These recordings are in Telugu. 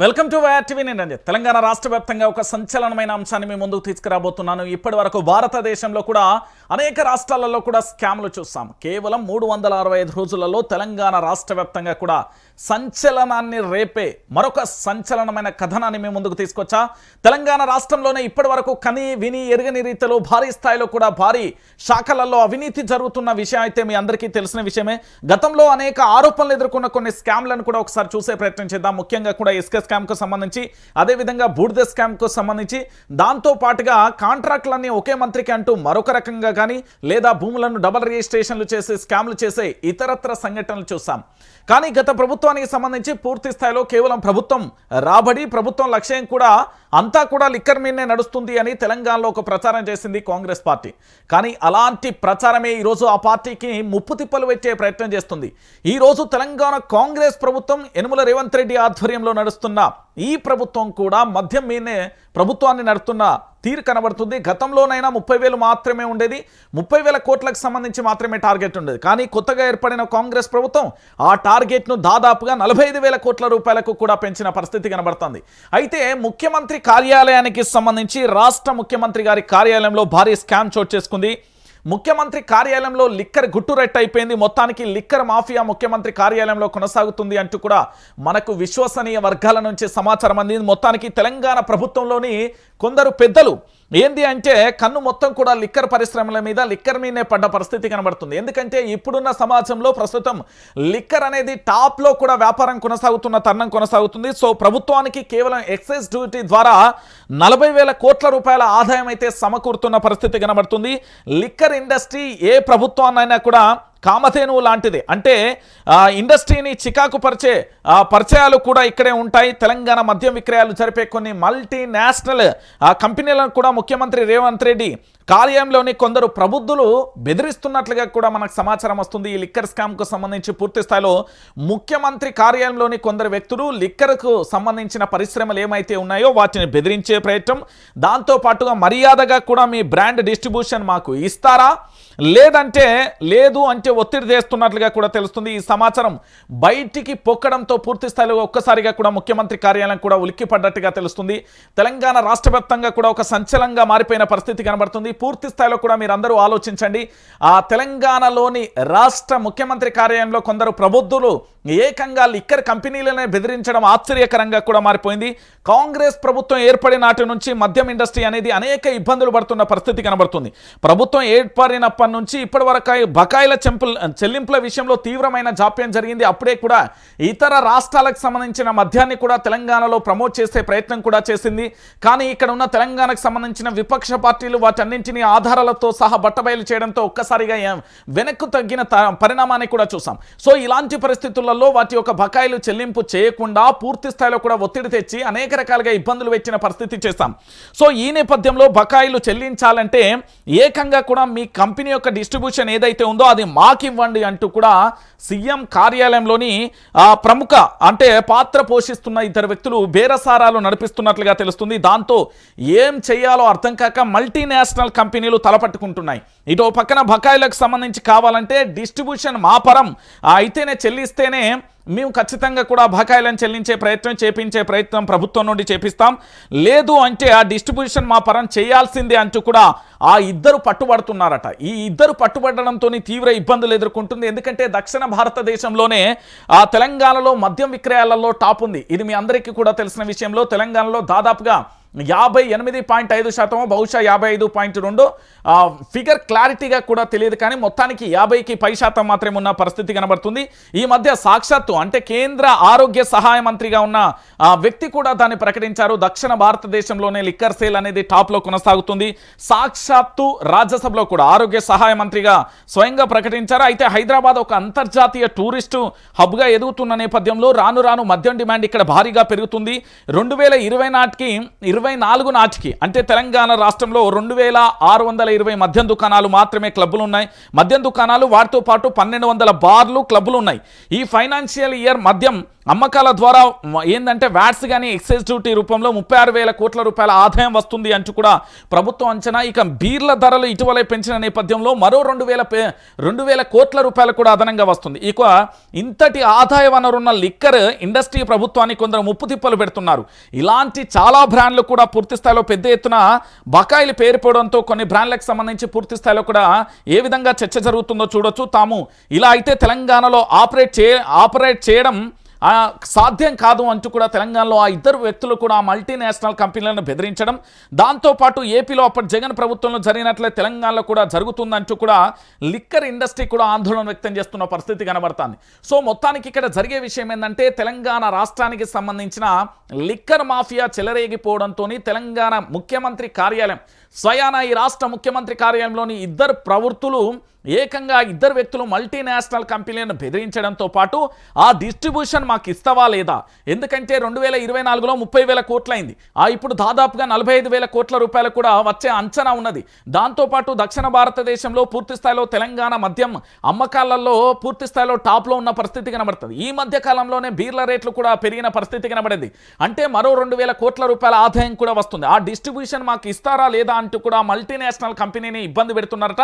Welcome to YR TV. నేను రంజిత్. తెలంగాణ రాష్ట్ర వ్యాప్తంగా ఒక సంచలనమైన అంశాన్ని మీ ముందుకు తీసుకురాబోతున్నాను. ఇప్పటి వరకు భారతదేశంలో కూడా అనేక రాష్ట్రాలలో కూడా స్కామ్లు చూస్తాం కేవలం మూడు వందల అరవై ఐదు రోజులలో తెలంగాణ రాష్ట్ర వ్యాప్తంగా కూడా సంచలనాన్ని రేపే మరొక సంచలనమైన కథనాన్ని మేము ముందుకు తీసుకొచ్చా? తెలంగాణ రాష్ట్రంలోనే ఇప్పటి వరకు కని విని ఎరగని రీతిలో భారీ స్థాయిలో కూడా భారీ శాఖలలో అవినీతి జరుగుతున్న విషయం అయితే మీ అందరికీ తెలిసిన విషయమే. గతంలో అనేక ఆరోపణలు ఎదుర్కొన్న కొన్ని స్కామ్లను కూడా ఒకసారి చూసే ప్రయత్నం చేద్దాం. ముఖ్యంగా కూడా ఇసుక స్కామ్కు సంబంధించి అదేవిధంగా బూడిద స్కామ్కు సంబంధించి. దాంతో పాటుగా కాంట్రాక్టులన్నీ ఒకే మంత్రికి అంటూ మరొక రకంగా కానీ లేదా భూములను డబల్ రిజిస్ట్రేషన్లు చేసి స్కామ్లు చేసే ఇతరత్ర సంఘటనలు చూసాం. కానీ గత ప్రభుత్వం ప్రభుత్వానికి సంబంధించి పూర్తి స్థాయిలో కేవలం ప్రభుత్వం రాబడి ప్రభుత్వం లక్ష్యం కూడా అంతా కూడా లిక్కర్ మీదనే నడుస్తుంది అని తెలంగాణలో ఒక ప్రచారం చేసింది కాంగ్రెస్ పార్టీ. కానీ అలాంటి ప్రచారమే ఈరోజు ఆ పార్టీకి ముప్పు తిప్పలు పెట్టే ప్రయత్నం చేస్తుంది. ఈరోజు తెలంగాణ కాంగ్రెస్ ప్రభుత్వం యనుమల రేవంత్ రెడ్డి ఆధ్వర్యంలో నడుస్తున్న ఈ ప్రభుత్వం కూడా మద్యం మీదనే ప్రభుత్వాన్ని నడుస్తున్న తీరు కనబడుతుంది. గతంలోనైనా ముప్పై వేలు మాత్రమే ఉండేది. ముప్పై వేల కోట్లకు సంబంధించి మాత్రమే టార్గెట్ ఉండేది. కానీ కొత్తగా ఏర్పడిన కాంగ్రెస్ ప్రభుత్వం ఆ టార్గెట్ను దాదాపుగా నలభై ఐదు వేల కోట్ల రూపాయలకు కూడా పెంచిన పరిస్థితి కనబడుతుంది. అయితే ముఖ్యమంత్రి కార్యాలయానికి సంబంధించి రాష్ట్ర ముఖ్యమంత్రి గారి కార్యాలయంలో భారీ స్కామ్ చోటు చేసుకుంది. ముఖ్యమంత్రి కార్యాలయంలో లిక్కర్ గుట్టురెట్ అయిపోయింది మొత్తానికి లిక్కర్ మాఫియా ముఖ్యమంత్రి కార్యాలయంలో కొనసాగుతుంది అంటూ కూడా మనకు విశ్వసనీయ వర్గాల నుంచి సమాచారం అందింది. మొత్తానికి తెలంగాణ ప్రభుత్వంలోని కొందరు పెద్దలు ఏంది అంటే కన్ను మొత్తం కూడా లిక్కర్ పరిశ్రమల మీద లిక్కర్ మీదనే పడ్డ పరిస్థితి కనబడుతుంది. ఎందుకంటే ఇప్పుడున్న సమాజంలో ప్రస్తుతం లిక్కర్ అనేది టాప్లో కూడా వ్యాపారం కొనసాగుతున్న తరుణం కొనసాగుతుంది. సో ప్రభుత్వానికి కేవలం ఎక్సైజ్ డ్యూటీ ద్వారా నలభై వేల కోట్ల రూపాయల ఆదాయం అయితే సమకూరుతున్న పరిస్థితి కనబడుతుంది. లిక్కర్ ఇండస్ట్రీ ఏ ప్రభుత్వాన్నైనా కూడా కామధేనువు లాంటిది. అంటే ఇండస్ట్రీని చికాకు పరిచే పరిచయాలు కూడా ఇక్కడే ఉంటాయి. తెలంగాణ మద్యం విక్రయాలు జరిపే కొన్ని మల్టీనేషనల్ కంపెనీలను కూడా ముఖ్యమంత్రి రేవంత్ రెడ్డి కార్యాలయంలోని కొందరు ప్రబుద్ధులు బెదిరిస్తున్నట్లుగా కూడా మనకు సమాచారం వస్తుంది. ఈ లిక్కర్ స్కామ్కు సంబంధించి పూర్తి స్థాయిలో ముఖ్యమంత్రి కార్యాలయంలోని కొందరు వ్యక్తులు లిక్కర్కు సంబంధించిన పరిశ్రమలు ఏమైతే ఉన్నాయో వాటిని బెదిరించే ప్రయత్నం. దాంతో పాటుగా మర్యాదగా కూడా మీ బ్రాండ్ డిస్ట్రిబ్యూషన్ మాకు ఇస్తారా? లేదంటే లేదు అంటే ఒత్తిడి చేస్తున్నట్లుగా కూడా తెలుస్తుంది ఈ సమాచారం. బయటికి పొక్కడంతో పూర్తి స్థాయిలో ఒక్కసారిగా కూడా ముఖ్యమంత్రి కార్యాలయం కూడా ఉలిక్కిపడ్డట్టుగా తెలుస్తుంది. తెలంగాణ రాష్ట్ర కూడా ఒక సంచలంగా మారిపోయిన పరిస్థితి కనబడుతుంది. పూర్తి స్థాయిలో కూడా మీరందరూ ఆలోచించండి. ఆ తెలంగాణలోని రాష్ట్ర ముఖ్యమంత్రి కార్యాలయంలో కొందరు ప్రబుద్ధులు ఏకంగా లిక్కర్ కంపెనీలనే బెదిరించడం ఆశ్చర్యకరంగా కూడా మారిపోయింది. కాంగ్రెస్ ప్రభుత్వం ఏర్పడిన నాటి నుంచి మద్యం ఇండస్ట్రీ అనేది అనేక ఇబ్బందులు పడుతున్న పరిస్థితి కనబడుతుంది. ప్రభుత్వం ఏర్పడినప్పటి నుంచి ఇప్పటి వరకు బకాయిల చెంపుల చెల్లింపుల విషయంలో తీవ్రమైన జాప్యం జరిగింది. అప్పుడే కూడా ఇతర రాష్ట్రాలకు సంబంధించిన మద్యాన్ని కూడా తెలంగాణలో ప్రమోట్ చేసే ప్రయత్నం కూడా చేసింది. కానీ ఇక్కడ ఉన్న తెలంగాణకు సంబంధించిన విపక్ష పార్టీలు వాటన్నింటినీ ఆధారాలతో సహా బట్టబయలు చేయడంతో ఒక్కసారిగా వెనక్కు తగ్గిన త- పరిణామాన్ని కూడా చూసాం. సో ఇలాంటి పరిస్థితుల్లో వాటి యొక్క బకాయిలు చెల్లింపు చేయకుండా పూర్తి స్థాయిలో కూడా ఒత్తిడి తెచ్చి అనేక రకాలుగా ఇబ్బందులు పెట్టిన పరిస్థితి చేస్తాం సో ఈ నేపథ్యంలో బకాయిలు చెల్లించాలంటే ఏకంగా కూడా మీ కంపెనీ యొక్క డిస్ట్రిబ్యూషన్ ఏదైతే ఉందో అది మాకివ్వండి అంటూ కూడా సీఎం కార్యాలయంలోని ప్రముఖ అంటే పాత్ర పోషిస్తున్న ఇద్దరు వ్యక్తులు బేరసారాలు నడిపిస్తున్నట్లుగా తెలుస్తుంది. దాంతో ఏం చేయాలో అర్థం కాక మల్టీనేషనల్ కంపెనీలు తలపట్టుకుంటున్నాయి. ఇటు పక్కన బకాయిలకు సంబంధించి కావాలంటే డిస్ట్రిబ్యూషన్ మా పరం అయితేనే చెల్లిస్తేనే మేము ఖచ్చితంగా కూడా బకాయిలను చెల్లించే ప్రయత్నం చేపించే ప్రయత్నం ప్రభుత్వం నుండి చేపిస్తాం. లేదు అంటే ఆ డిస్ట్రిబ్యూషన్ మా పరం చేయాల్సిందే అంటూ కూడా ఆ ఇద్దరు పట్టుబడుతున్నారట. ఈ ఇద్దరు పట్టుబడడంతో తీవ్ర ఇబ్బందులు ఎదుర్కొంటుంది. ఎందుకంటే దక్షిణ భారతదేశంలోనే ఆ తెలంగాణలో మద్యం విక్రయాలలో టాప్ ఉంది. ఇది మీ అందరికీ కూడా తెలిసిన విషయంలో తెలంగాణలో దాదాపుగా యాభై ఎనిమిది పాయింట్ ఐదు శాతం బహుశా యాభై ఐదు పాయింట్ రెండు. ఫిగర్ క్లారిటీగా కూడా తెలియదు కానీ మొత్తానికి యాభైకి పై శాతం మాత్రమే ఉన్న పరిస్థితి కనబడుతుంది. ఈ మధ్య సాక్షాత్తు అంటే కేంద్ర ఆరోగ్య సహాయ మంత్రిగా ఉన్న వ్యక్తి కూడా దాన్ని ప్రకటించారు. దక్షిణ భారతదేశంలోనే లిక్కర్ సేల్ అనేది టాప్లో కొనసాగుతుంది. సాక్షాత్తు రాజ్యసభలో కూడా ఆరోగ్య సహాయ మంత్రిగా స్వయంగా ప్రకటించారు. అయితే హైదరాబాద్ ఒక అంతర్జాతీయ టూరిస్టు హబ్గా ఎదుగుతున్న నేపథ్యంలో రాను రాను మద్యం డిమాండ్ ఇక్కడ భారీగా పెరుగుతుంది. రెండు వేల ఇరవై నాటికి ఇరవై ఇరవై నాలుగు నాటికి అంటే తెలంగాణ రాష్ట్రంలో రెండు వేల ఆరు వందల ఇరవై మద్యం దుకాణాలు మాత్రమే క్లబ్బులు ఉన్నాయి మద్యం దుకాణాలు వాటితో పాటు పన్నెండు వందల బార్లు క్లబ్బులు ఉన్నాయి ఈ ఫైనాన్షియల్ ఇయర్ మద్యం అమ్మకాల ద్వారా ఏంటంటే ఏందంటే వ్యాట్స్ కానీ ఎక్సైజ్ డ్యూటీ రూపంలో ముప్పై ఆరు వేల కోట్ల రూపాయల ఆదాయం వస్తుంది అంటూ కూడా ప్రభుత్వం అంచనా ఇక బీర్ల ధరలు ఇటీవలే పెంచిన నేపథ్యంలో మరో రెండు వేల రెండు వేల కోట్ల రూపాయలు కూడా అదనంగా వస్తుంది. ఇక ఇంతటి ఆదాయ వనరున్న లిక్కర్ ఇండస్ట్రీ ప్రభుత్వానికి కొందరు ముప్పు తిప్పలు పెడుతున్నారు. ఇలాంటి చాలా బ్రాండ్లు కూడా పూర్తి స్థాయిలో పెద్ద ఎత్తున బకాయిలు పేరుపోవడంతో కొన్ని బ్రాండ్లకు సంబంధించి పూర్తి స్థాయిలో కూడా ఏ విధంగా చర్చ జరుగుతుందో చూడొచ్చు. తాము ఇలా అయితే తెలంగాణలో ఆపరేట్ చే ఆపరేట్ చేయడం సాధ్యం కాదు అంటూ కూడా తెలంగాణలో ఆ ఇద్దరు వ్యక్తులు కూడా ఆ మల్టీనేషనల్ కంపెనీలను బెదిరించడం. దాంతోపాటు ఏపీలో అప్పటి జగన్ ప్రభుత్వంలో జరిగినట్లే తెలంగాణలో కూడా జరుగుతుందంటూ కూడా లిక్కర్ ఇండస్ట్రీ కూడా ఆందోళన వ్యక్తం చేస్తున్న పరిస్థితి కనబడుతుంది. సో మొత్తానికి ఇక్కడ జరిగే విషయం ఏంటంటే తెలంగాణ రాష్ట్రానికి సంబంధించిన లిక్కర్ మాఫియా చెలరేగిపోవడంతో తెలంగాణ ముఖ్యమంత్రి కార్యాలయం స్వయాన ఈ రాష్ట్ర ముఖ్యమంత్రి కార్యాలయంలోని ఇద్దరు ప్రవృత్తులు ఏకంగా ఇద్దరు వ్యక్తులు మల్టీనేషనల్ కంపెనీలను బెదిరించడంతో పాటు ఆ డిస్ట్రిబ్యూషన్ మాకు ఇస్తావా లేదా? ఎందుకంటే రెండు వేల ఇరవై నాలుగులో ముప్పై వేల కోట్లయింది ఆ ఇప్పుడు దాదాపుగా నలభై ఐదు వేల కోట్ల రూపాయలు కూడా వచ్చే అంచనా ఉన్నది. దాంతోపాటు దక్షిణ భారతదేశంలో పూర్తి స్థాయిలో తెలంగాణ మద్యం అమ్మకాలలో పూర్తి స్థాయిలో టాప్లో ఉన్న పరిస్థితి కనబడుతుంది. ఈ మధ్య కాలంలోనే బీర్ల రేట్లు కూడా పెరిగిన పరిస్థితి కనబడింది. అంటే మరో రెండు వేల కోట్ల రూపాయల ఆదాయం కూడా వస్తుంది. ఆ డిస్ట్రిబ్యూషన్ మాకు ఇస్తారా లేదా అంటూ కూడా మల్టీనేషనల్ కంపెనీని ఇబ్బంది పెడుతున్నారట.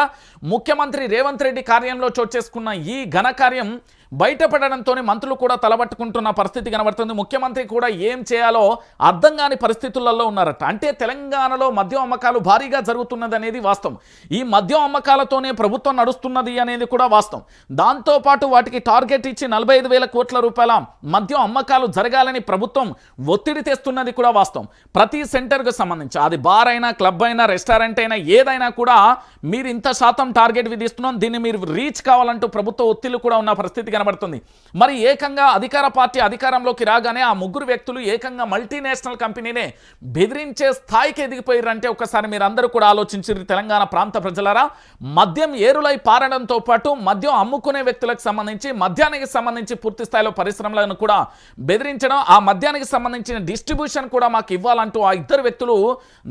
ముఖ్యమంత్రి రేవంత్ రెడ్డి కార్యంలో చోటు చేసుకున్న ఈ ఘనకార్యం బయటపడడంతోనే మంత్రులు కూడా తలబట్టుకుంటున్న పరిస్థితి కనబడుతుంది. ముఖ్యమంత్రి కూడా ఏం చేయాలో అర్థం కాని పరిస్థితులలో ఉన్నారట. అంటే తెలంగాణలో మద్యం అమ్మకాలు భారీగా జరుగుతున్నది అనేది వాస్తవం. ఈ మద్యం అమ్మకాలతోనే ప్రభుత్వం నడుస్తున్నది అనేది కూడా వాస్తవం. దాంతోపాటు వాటికి టార్గెట్ ఇచ్చి నలభై ఐదు వేల కోట్ల రూపాయల మద్యం అమ్మకాలు జరగాలని ప్రభుత్వం ఒత్తిడి తెస్తున్నది కూడా వాస్తవం. ప్రతి సెంటర్కు సంబంధించి అది బార్ అయినా క్లబ్ అయినా రెస్టారెంట్ అయినా ఏదైనా కూడా మీరు ఇంత శాతం టార్గెట్ విధిస్తున్నాం దీన్ని మీరు రీచ్ కావాలంటూ ప్రభుత్వ ఒత్తిళ్ళు కూడా ఉన్న పరిస్థితి కనబడుతుంది. మరి ఏకంగా అధికార పార్టీ అధికారంలోకి రాగానే ఆ ముగ్గురు వ్యక్తులు ఏకంగా మల్టీనేషనల్ కంపెనీనే బెదిరించే స్థాయికి ఎదిగిపోయారంటే ఒకసారి మీరు అందరూ కూడా ఆలోచించారు తెలంగాణ ప్రాంత ప్రజలారా. మద్యం ఏరులై పారడంతో పాటు మద్యం అమ్ముకునే వ్యక్తులకు సంబంధించి మద్యానికి సంబంధించి పూర్తి స్థాయిలో పరిశ్రమలను కూడా బెదిరించడం ఆ మద్యానికి సంబంధించిన డిస్ట్రిబ్యూషన్ కూడా మాకు ఇవ్వాలంటూ ఆ ఇద్దరు వ్యక్తులు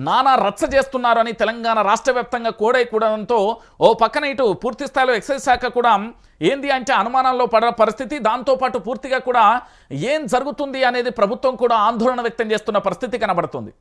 నానా రచ్చ చేస్తున్నారని తెలంగాణ రాష్ట్ర వ్యాప్తంగా కోడై కూడడంతో ఓ పక్కన ఇటు పూర్తి స్థాయిలో ఎక్సైజ్ శాఖ కూడా ఏంది అంటే అనుమానంలో పడ పరిస్థితి? దాంతోపాటు పూర్తిగా కూడా ఏం జరుగుతుంది అనేది ప్రభుత్వం కూడా ఆందోళన వ్యక్తం చేస్తున్న పరిస్థితి కనబడుతుంది.